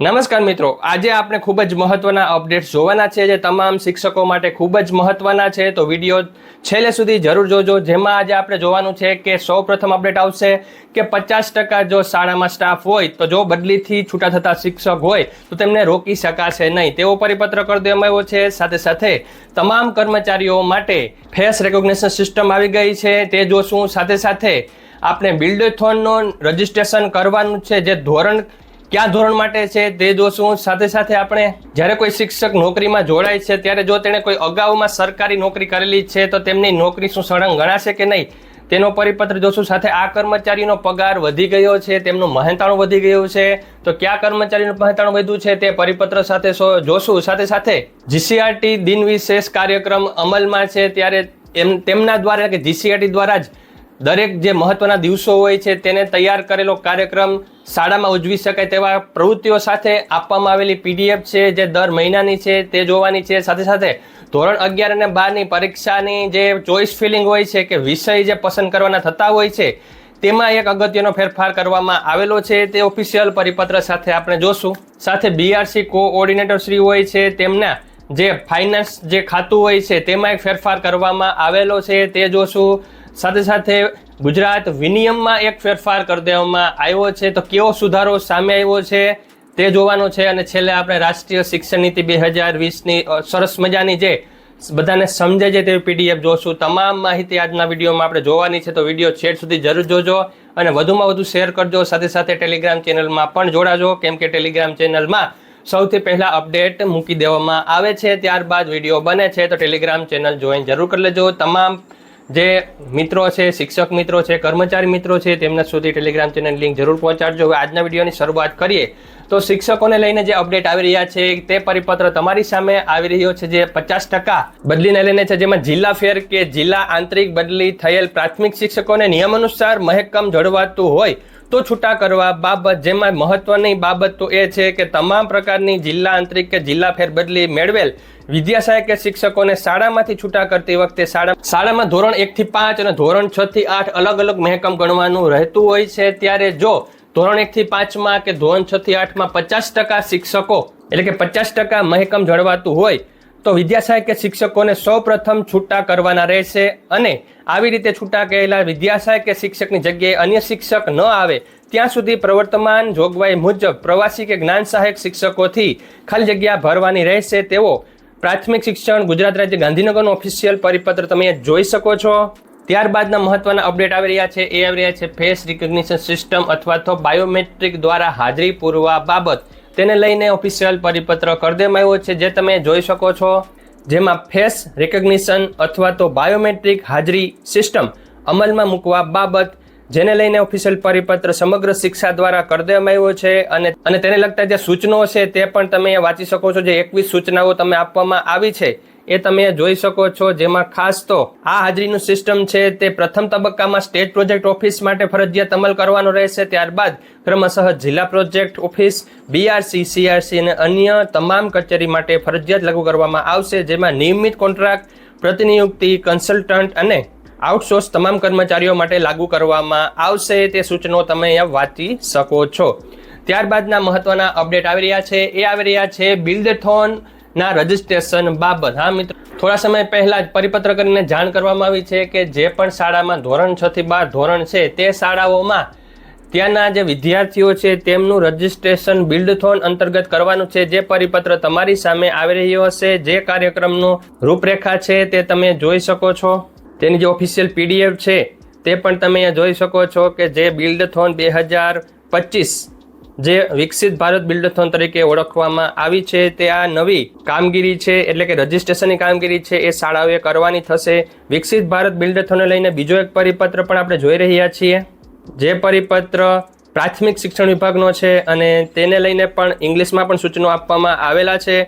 નમસ્કાર મિત્રો, આજે આપણે ખૂબ જ મહત્વના અપડેટ્સ જોવાના છે જે તમામ શિક્ષકો માટે ખૂબ જ મહત્વના છે. તો વીડિયો છેલ્લે સુધી જરૂર જોજો. જેમાં આજે આપણે જોવાનું છે કે સૌ પ્રથમ અપડેટ આવશે કે પચાસ ટકા જો શાળામાં સ્ટાફ હોય તો જો બદલીથી છૂટા થતા શિક્ષક હોય તો તેમને રોકી શકાશે નહીં. તેવો પરિપત્ર કરી દેવામાં આવ્યો છે. સાથે સાથે તમામ કર્મચારીઓ માટે ફેસ રેકોગ્નેશન સિસ્ટમ આવી ગઈ છે. તે જોશું. સાથે સાથે આપણે બિલ્ડથોનનો રજિસ્ટ્રેશન કરવાનું છે. જે ધોરણ કયા ધોરણ માટે છે તે જોશું. સાથે સાથે આપણે જ્યારે કોઈ શિક્ષક નોકરીમાં જોડાય છે, ત્યારે જો તેણે કોઈ અગાઉમાં સરકારી નોકરી કરેલી છે, તો તેમની નોકરી શું સળંગ ગણાશે કે નહીં? તેનો પરિપત્ર જોશું. સાથે આ કર્મચારીનો પગાર વધી ગયો છે, તેમનું મહેનતાણું વધી ગયું છે. તો કયા કર્મચારીનું મહેનતાણું વધ્યું છે તે પરિપત્ર સાથે જોશું. સાથે સાથે જીસીઆરટી દિન વિશેષ કાર્યક્રમ અમલમાં છે, ત્યારે એમ તેમના દ્વારા કે જીસીઆરટી દ્વારા જ દરેક જે મહત્વના દિવસો હોય છે, તેને તૈયાર કરેલો કાર્યક્રમ શાળામાં ઉજવી શકાય તેવા પ્રવૃત્તિઓ સાથે આપવામાં આવેલી પીડીએફ છે, જે દર મહિનાની છે, તે જોવાની છે. સાથે સાથે ધોરણ અગિયાર અને બારની પરીક્ષાની જે ચોઈસ ફિલિંગ હોય છે કે વિષય જે પસંદ કરવાના થતા હોય છે, તેમાં એક અગત્યનો ફેરફાર કરવામાં આવેલો છે. તે ઓફિશિયલ પરિપત્ર સાથે આપણે જોશું. સાથે બીઆરસી કોઓર્ડિનેટર શ્રી હોય છે, તેમના જે ફાઇનાન્સ જે ખાતું હોય છે, તેમાં એક ફેરફાર કરવામાં આવેલો છે. તે જોશું. સાથે સાથે ગુજરાત વિનિયમમાં એક ફેરફાર કરી દેવામાં આવ્યો છે. તો કેવો સુધારો સામે આવ્યો છે તે જોવાનો છે અને છેલ્લે આપણે રાષ્ટ્રીય શિક્ષણ નીતિ બે હજાર વીસની સરસ મજાની જે બધાને સમજે છે તેવી પીડીએફ જોશું. તમામ માહિતી આજના વિડીયોમાં આપણે જોવાની છે. તો વીડિયો છેડ સુધી જરૂર જોજો અને વધુમાં વધુ શેર કરજો. સાથે સાથે ટેલિગ્રામ ચેનલમાં પણ જોડાજો. કેમ કે ટેલિગ્રામ ચેનલમાં સૌથી પહેલા અપડેટ મૂકી દેવામાં આવે છે. ત્યારબાદ વીડિયો બને છે. તો ટેલિગ્રામ ચેનલ જોઈન જરૂર કરી લેજો. તમામ જે મિત્રો છે, શિક્ષક મિત્રો છે, કર્મચારી મિત્રો છે, તેમના સુધી ટેલિગ્રામ ચેનલ લિંક જરૂર પહોંચાડજો. હવે આજના વિડીયોની શરૂઆત કરીએ. તો શિક્ષકોને લઈને જે અપડેટ આવી રહ્યા છે, તે પરિપત્ર તમારી સામે આવી રહ્યો છે, જે પચાસ ટકા બદલીને લઈને છે, જેમાં જિલ્લા ફેર કે જિલ્લા આંતરિક બદલી થયેલ પ્રાથમિક શિક્ષકોને નિયમ અનુસાર મહેકમ જળવાતું હોય તો છૂટા કરવા બાબત જેમાં મહત્વની બાબત તો એ છે કે તમામ પ્રકારની જિલ્લા આંતરિક કે જિલ્લા ફેરબદલી મેળવેલ વિદ્યા સહાયક કે શિક્ષકોને શાળામાંથી છૂટા કરતી વખતે શાળા શાળામાં ધોરણ એકથી પાંચ અને ધોરણ છ થી આઠ અલગ અલગ મહેકમ ગણવાનું રહેતું હોય છે ત્યારે જો ધોરણ એકથી પાંચમાં કે ધોરણ છ થી આઠમાં પચાસ ટકા શિક્ષકો એટલે કે પચાસ ટકા મહેકમ જળવાતું હોય તો વિદ્યાસહાયક કે શિક્ષકોને સૌ પ્રથમ છૂટા કરવાના રહેશે અને આવી રીતે છૂટા કરેલા વિદ્યાસહાયક કે શિક્ષકની જગ્યાએ અન્ય શિક્ષક ન આવે, ત્યાં સુધી પ્રવર્તમાન જોગવાઈ મુજબ પ્રવાસી કે જ્ઞાન સહાયક શિક્ષકોથી ખાલી જગ્યા ભરવાની રહેશે. તેવો પ્રાથમિક શિક્ષણ, ગુજરાત રાજ્ય ગાંધીનગરનો ઓફિશિયલ પરિપત્ર તમે જોઈ શકો છો. ત્યારબાદના મહત્વના અપડેટ આવી રહ્યા છે. એ આવી રહ્યા છે. ફેસ રિકોગ્નિશન સિસ્ટમ અથવા તો બાયોમેટ્રિક દ્વારા હાજરી પૂરવા બાબત. તેને લઈને ઓફિશિયલ પરિપત્ર કરી આવ્યો છે, જે તમે જોઈ શકો છો. જેમાં ફેસ રિકગ્નિશન અથવા તો બાયોમેટ્રિક હાજરી સિસ્ટમ અમલમાં મૂકવા બાબત, જેને લઈને ઓફિશિયલ પરિપત્ર સમગ્ર શિક્ષા દ્વારા કરી દેવામાં આવ્યો છે અને અને તેને લગતા જે સૂચનો છે તે પણ તમે વાંચી શકો છો. જે એકવીસ સૂચનાઓ તમે આપવામાં આવી છે. એ તમે જોઈ શકો છો, જેમાં ખાસ તો આ હાજરીનું સિસ્ટમ છે, તે પ્રથમ તબક્કામાં સ્ટેટ પ્રોજેક્ટ ઓફિસ માટે ફરજિયાત અમલ કરવાનો રહેશે, ત્યારબાદ ક્રમશઃ જિલ્લા પ્રોજેક્ટ ઓફિસ બીઆરસી સીઆરસી અને અન્ય તમામ કચેરી માટે ફરજિયાત લાગુ કરવામાં આવશે, જેમાં નિયમિત કોન્ટ્રાક્ટ, પ્રતિનિયુક્તિ, કન્સલ્ટન્ટ અને આઉટસોર્સ તમામ કર્મચારીઓ માટે લાગુ કરવામાં આવશે, તે સૂચનો તમે અહીંયા વાંચી શકો છો. ત્યારબાદના મહત્વના અપડેટ આવી રહ્યા છે, એ આવી રહ્યા છે, બિલ્ડથોન ના, રજિસ્ટ્રેશન બાબત. હા, મિત્રો. થોડા સમય પહેલા જ પરિપત્ર કરીને જાણ કરવામાં આવી છે કે જે પણ શાળામાં ધોરણ છ થી બાર ધોરણ છે, તે શાળાઓમાં ત્યાંના જે વિદ્યાર્થીઓ છે, તેમનું રજિસ્ટ્રેશન બિલ્ડથોન અંતર્ગત કરવાનું છે. જે પરિપત્ર તમારી સામે આવી રહ્યો હશે, જે કાર્યક્રમનું રૂપરેખા છે, તે તમે જોઈ શકો છો. તેની જે ઓફિશિયલ પીડીએફ છે, તે પણ તમે જોઈ શકો છો કે જે બિલ્ડથોન બે હજાર પચીસ જે વિકસિત ભારત બિલ્ડથોન તરીકે ઓળખવામાં આવી છે, તે આ નવી કામગીરી છે, એટલે કે રજિસ્ટ્રેશનની કામગીરી છે, એ શાળાઓએ કરવાની થશે. વિકસિત ભારત બિલ્ડથોનને લઈને બીજો એક પરિપત્ર પણ આપણે જોઈ રહ્યા છીએ, જે પરિપત્ર પ્રાથમિક શિક્ષણ વિભાગનો છે અને તેને લઈને પણ ઇંગ્લિશમાં પણ સૂચનો આપવામાં આવેલા છે.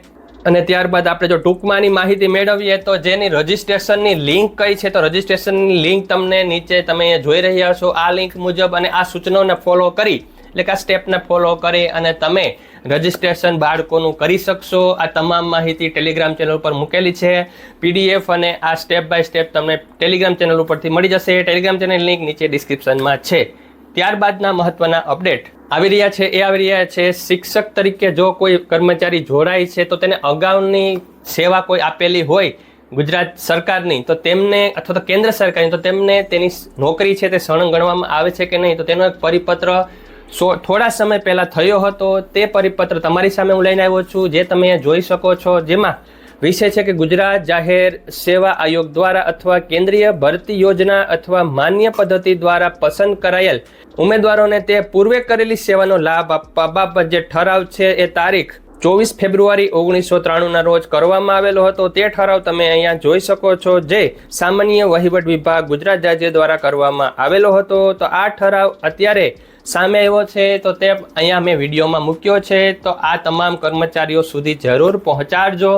અને ત્યારબાદ આપણે જો ટૂંકમાંની માહિતી મેળવીએ તો જેની રજિસ્ટ્રેશનની લિંક કઈ છે, તો રજિસ્ટ્રેશનની લિંક તમને નીચે તમે જોઈ રહ્યા છો. આ લિંક મુજબ અને આ સૂચનોને ફોલો કરી એટલે કે આ સ્ટેપને ફોલો કરી અને તમે રજિસ્ટ્રેશન બાળકોનું કરી શકશો. આ તમામ માહિતી ટેલિગ્રામ ચેનલ ઉપર મૂકેલી છે. પીડીએફ અને આ સ્ટેપ બાય સ્ટેપ તમને ટેલિગ્રામ ચેનલ ઉપરથી મળી જશે. ટેલિગ્રામ ચેનલ લિંક નીચે ડિસ્ક્રિપ્શનમાં છે. ત્યારબાદના મહત્વના અપડેટ આવી રહ્યા છે, એ આવી રહ્યા છે. શિક્ષક તરીકે જો કોઈ કર્મચારી જોડાય છે, તો તેને અગાઉની સેવા કોઈ આપેલી હોય ગુજરાત સરકારની, તો તેમને અથવા તો કેન્દ્ર સરકારની, તો તેમને તેની નોકરી છે તે સળંગ ગણવામાં આવે છે કે નહીં, તો તેનો એક પરિપત્ર સો થોડા સમય પહેલાં થયો હતો, તે પરિપત્ર તમારી સામે હું લઈને આવ્યો છું, જે તમે જોઈ શકો છો, જેમાં વિષય છે કે ગુજરાત જાહેર સેવા આયોગ દ્વારા અથવા કેન્દ્રીય ભરતી યોજના અથવા માન્ય પદ્ધતિ દ્વારા પસંદ કરાયેલ ઉમેદવારોને તે પૂર્વે કરેલી સેવાનો લાભ આપવા બાબત જે ઠરાવ છે એ તારીખ ચોવીસ ફેબ્રુઆરી ઓગણીસો ત્રાણુંના રોજ કરવામાં આવેલો હતો, તે ઠરાવ તમે અહીંયા જોઈ શકો છો, જે સામાન્ય વહીવટ વિભાગ ગુજરાત રાજ્ય દ્વારા કરવામાં આવેલો હતો. તો આ ઠરાવ અત્યારે સામે આવ્યો છે, તો તે અહીંયા મેં વિડીયોમાં મૂક્યો છે, તો આ તમામ કર્મચારીઓ સુધી જરૂર પહોંચાડજો.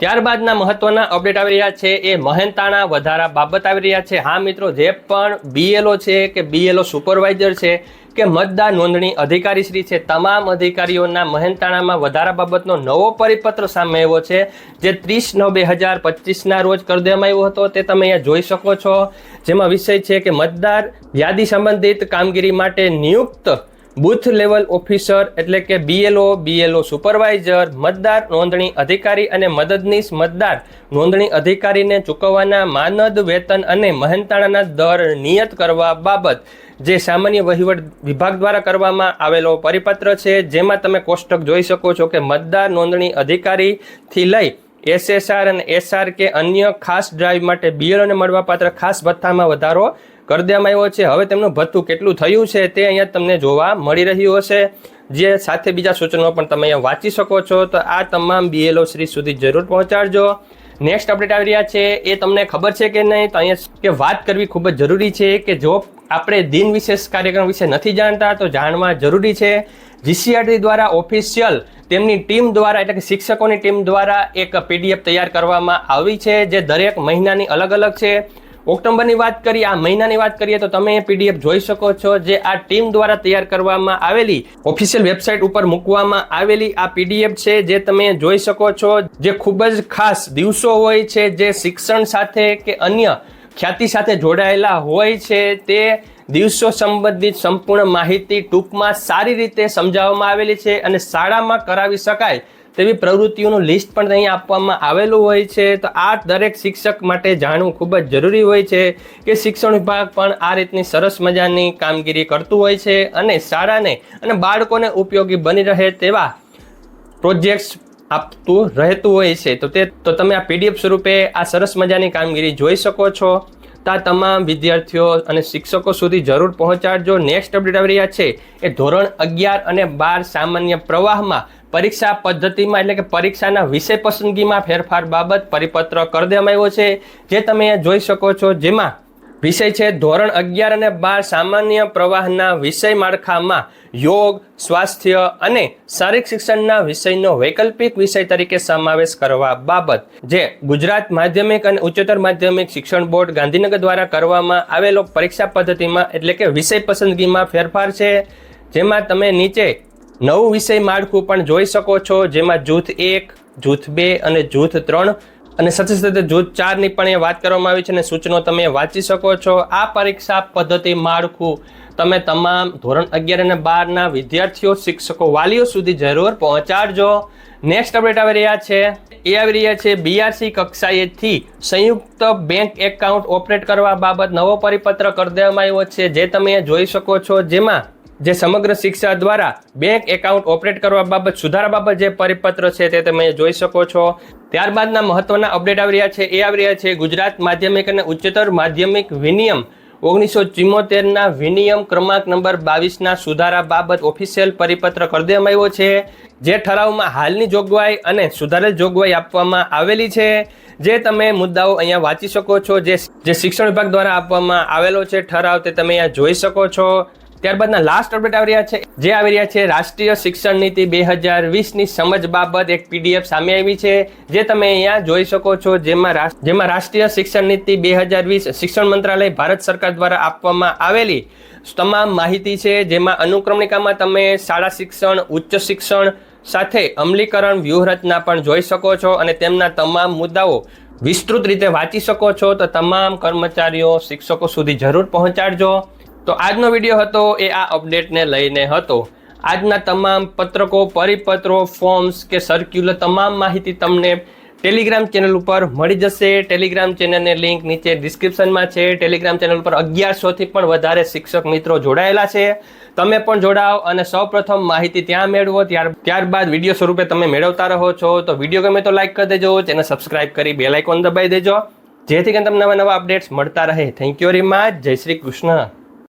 ત્યારબાદના મહત્વના અપડેટ આવી રહ્યા છે એ મહેનતાણા વધારા બાબત આવી રહ્યા છે. હા મિત્રો, જે પણ બીએલઓ છે કે બીએલઓ સુપરવાઇઝર છે કે મતદાર નોંધણી અધિકારી શ્રી છે, તમામ અધિકારીઓના મહેનતાણામાં વધારા બાબતનો નવો પરિપત્ર સામે આવ્યો છે. જે ત્રીસ નવ બે હજાર પચીસના રોજ કરી દેવામાં આવ્યો હતો, તે તમે અહીંયા જોઈ શકો છો. જેમાં વિષય છે કે મતદાર યાદી સંબંધિત કામગીરી માટે નિયુક્ત બુથ લેવલ ઓફિસર એટલે કે બીએલઓ બીએલઓ સુપરવાઇઝર, મતદાર, નોંધણી અધિકારી અને મદદનીશ મતદાર. નોંધણી અધિકારીને ચૂકવવાના માનદ, વેતન અને મહેનતાણાના દર નિયત કરવા બાબત, જે સામાન્ય વહીવટ વિભાગ દ્વારા કરવામાં આવેલો પરિપત્ર છે, જેમાં તમે કોષ્ટક જોઈ શકો છો કે મતદાર, નોંધણી અધિકારીથી લઈ એસએસઆર અને એસઆર કે અન્ય ખાસ ડ્રાઈવ માટે બીએલઓને મળવાપાત્ર ખાસ ભથ્થામાં વધારો કરી દેવામાં આવ્યો છે. હવે તેમનું ભથ્થું કેટલું થયું છે તે અહીંયા તમને જોવા મળી રહ્યું હશે. જે સાથે બીજા સૂચનો પણ તમે અહીંયા વાંચી શકો છો. તો આ તમામ બીએલઓ શ્રી સુધી જરૂર પહોંચાડજો. નેક્સ્ટ અપડેટ આવી રહ્યા છે. એ તમને ખબર છે કે નહીં? તો અહીંયા કે વાત કરવી ખૂબ જ જરૂરી છે કે જો આપણે દિન વિશેષ કાર્યક્રમ વિશે નથી જાણતા, તો જાણવા જરૂરી છે. જીસીઆરટી દ્વારા ઓફિશિયલ તેમની ટીમ દ્વારા, એટલે કે શિક્ષકોની ટીમ દ્વારા એક પીડીએફ તૈયાર કરવામાં આવી છે, જે દરેક મહિનાની અલગ અલગ છે. ઓક્ટોબરની વાત કરીએ, આ મહિનાની વાત કરીએ, તો તમે એ પીડીએફ જોઈ શકો છો જે આ ટીમ દ્વારા તૈયાર કરવામાં આવેલી, ઓફિશિયલ વેબસાઇટ ઉપર મૂકવામાં આવેલી આ પીડીએફ છે, જે તમે જોઈ શકો છો, જે ખૂબ જ ખાસ દિવસો હોય છે, જે શિક્ષણ સાથે કે અન્ય ખ્યાતિ સાથે જોડાયેલા હોય છે, તે દિવસો સંબંધિત સંપૂર્ણ માહિતી ટૂંકમાં સારી રીતે સમજાવવામાં આવેલી છે અને શાળામાં કરાવી શકાય તેવી પ્રવૃત્તિઓનું લિસ્ટ પણ અહીં આપવામાં આવેલું હોય છે. તો આ દરેક શિક્ષક માટે જાણવું ખૂબ જ જરૂરી હોય છે કે શિક્ષણ વિભાગ પણ આ રીતની સરસ મજાની કામગીરી કરતું હોય છે અને શાળાને અને બાળકોને ઉપયોગી બની રહે તેવા પ્રોજેક્ટ્સ આપતું રહેતું હોય છે. તો તે, તો તમે આ પીડીએફ સ્વરૂપે આ સરસ મજાની કામગીરી જોઈ શકો છો. તો તમામ વિદ્યાર્થીઓ અને શિક્ષકો સુધી જરૂર પહોંચાડજો. નેક્સ્ટ અપડેટ આવી રહ્યા છે એ ધોરણ અગિયાર અને બાર સામાન્ય પ્રવાહમાં પરીક્ષા પદ્ધતિમાં એટલે કે પરીક્ષાના વિષય પસંદગીમાં ફેરફાર બાબત પરિપત્ર કરી દેવામાં આવ્યો છે, જે તમે જોઈ શકો છો, જેમાં વિષય છે ધોરણ અગિયાર અને બાર સામાન્ય પ્રવાહના વિષય માળખામાં યોગ, સ્વાસ્થ્ય અને શારીરિક શિક્ષણના વિષયનો વૈકલ્પિક વિષય તરીકે સમાવેશ કરવા બાબત, જે ગુજરાત માધ્યમિક અને ઉચ્ચતર માધ્યમિક શિક્ષણ બોર્ડ ગાંધીનગર દ્વારા કરવામાં આવેલો પરીક્ષા પદ્ધતિમાં એટલે કે વિષય પસંદગીમાં ફેરફાર છે, જેમાં તમે નીચે નવું વિષય માળખું પણ જોઈ શકો છો, જેમાં જૂથ એક, જૂથ બે અને જૂથ ત્રણ. અને સાથે સાથે જૂથ ચારની પણ એ વાત કરવામાં આવી છે અને સૂચનો તમે વાંચી શકો છો. આ પરીક્ષા પદ્ધતિ માળખું તમે તમામ ધોરણ અગિયાર અને બારના વિદ્યાર્થીઓ, શિક્ષકો, વાલીઓ સુધી જરૂર પહોંચાડજો. નેક્સ્ટ અપડેટ આવી રહ્યા છે. એ આવી રહ્યા છે બીઆરસી કક્ષાએથી સંયુક્ત બેંક એકાઉન્ટ ઓપરેટ કરવા બાબત નવો પરિપત્ર કરી દેવામાં આવ્યો છે, જે તમે જોઈ શકો છો. જેમાં જે સમગ્ર શિક્ષા દ્વારા બેંક એકાઉન્ટ ઓપરેટ કરવા બાબત સુધારા બાબત જે પરિપત્ર છે તે તમે જોઈ શકો છો. ત્યારબાદના મહત્વના અપડેટ આવી રહ્યા છે. એ આવી રહ્યા છે. ગુજરાત માધ્યમિક અને ઉચ્ચતર માધ્યમિક વિનિયમ ઓગણીસો ચિમ્મોતેરના વિનિયમ ક્રમાંક નંબર બાવીસના સુધારા બાબત ઓફિશિયલ પરિપત્ર કરી દેવામાં આવ્યો છે, જે ઠરાવમાં હાલની જોગવાઈ અને સુધારેલ જોગવાઈ આપવામાં આવેલી છે. જે તમે મુદ્દાઓ અહીંયા વાંચી શકો છો. જે જે શિક્ષણ વિભાગ દ્વારા આપવામાં આવેલો છે ઠરાવ તે તમે અહીંયા જોઈ શકો છો. ત્યારબાદના લાસ્ટ અપડેટ આવી રહ્યા છે. જે આવી રહ્યા છે, રાષ્ટ્રીય શિક્ષણ નીતિ બે હજાર વીસની સમજ બાબત એક પીડીએફ સામે આવી છે, જે તમે અહીંયા જોઈ શકો છો, જેમાં જેમાં રાષ્ટ્રીય શિક્ષણ નીતિ બે હજાર વીસ શિક્ષણ મંત્રાલય ભારત સરકાર દ્વારા આપવામાં આવેલી તમામ માહિતી છે, જેમાં અનુક્રમણિકામાં તમે શાળા શિક્ષણ, ઉચ્ચ શિક્ષણ સાથે અમલીકરણ વ્યૂહરચના પણ જોઈ શકો છો અને તેમના તમામ મુદ્દાઓ વિસ્તૃત રીતે વાંચી શકો છો. તો તમામ કર્મચારીઓ, શિક્ષકો સુધી જરૂર પહોંચાડજો. તો આજનો વીડિયો હતો એ આ અપડેટને લઈને હતો. આજના તમામ પત્રકો, પરિપત્રો ફોર્મ્સ કે સર્ક્યુલર તમામ માહિતી તમને ટેલિગ્રામ ચેનલ ઉપર મળી જશે. ટેલિગ્રામ ચેનલની લિંક નીચે ડિસ્ક્રિપ્શનમાં છે. ટેલિગ્રામ ચેનલ ઉપર અગિયારસોથી પણ વધારે શિક્ષક મિત્રો જોડાયેલા છે. તમે પણ જોડાઓ અને સૌપ્રથમ માહિતી ત્યાં મેળવો. ત્યાર, ત્યારબાદ વીડિયો સ્વરૂપે તમે મેળવતા રહો છો. તો વીડિયો ગમે તો લાઇક કરી દેજો. ચેનલ સબસ્ક્રાઇબ કરી બેલ આઇકોન દબાઈ દેજો. જેથી કરીને તમને નવા નવા અપડેટ્સ મળતા રહે. થેન્ક યુ વેરી મચ જય શ્રી કૃષ્ણ.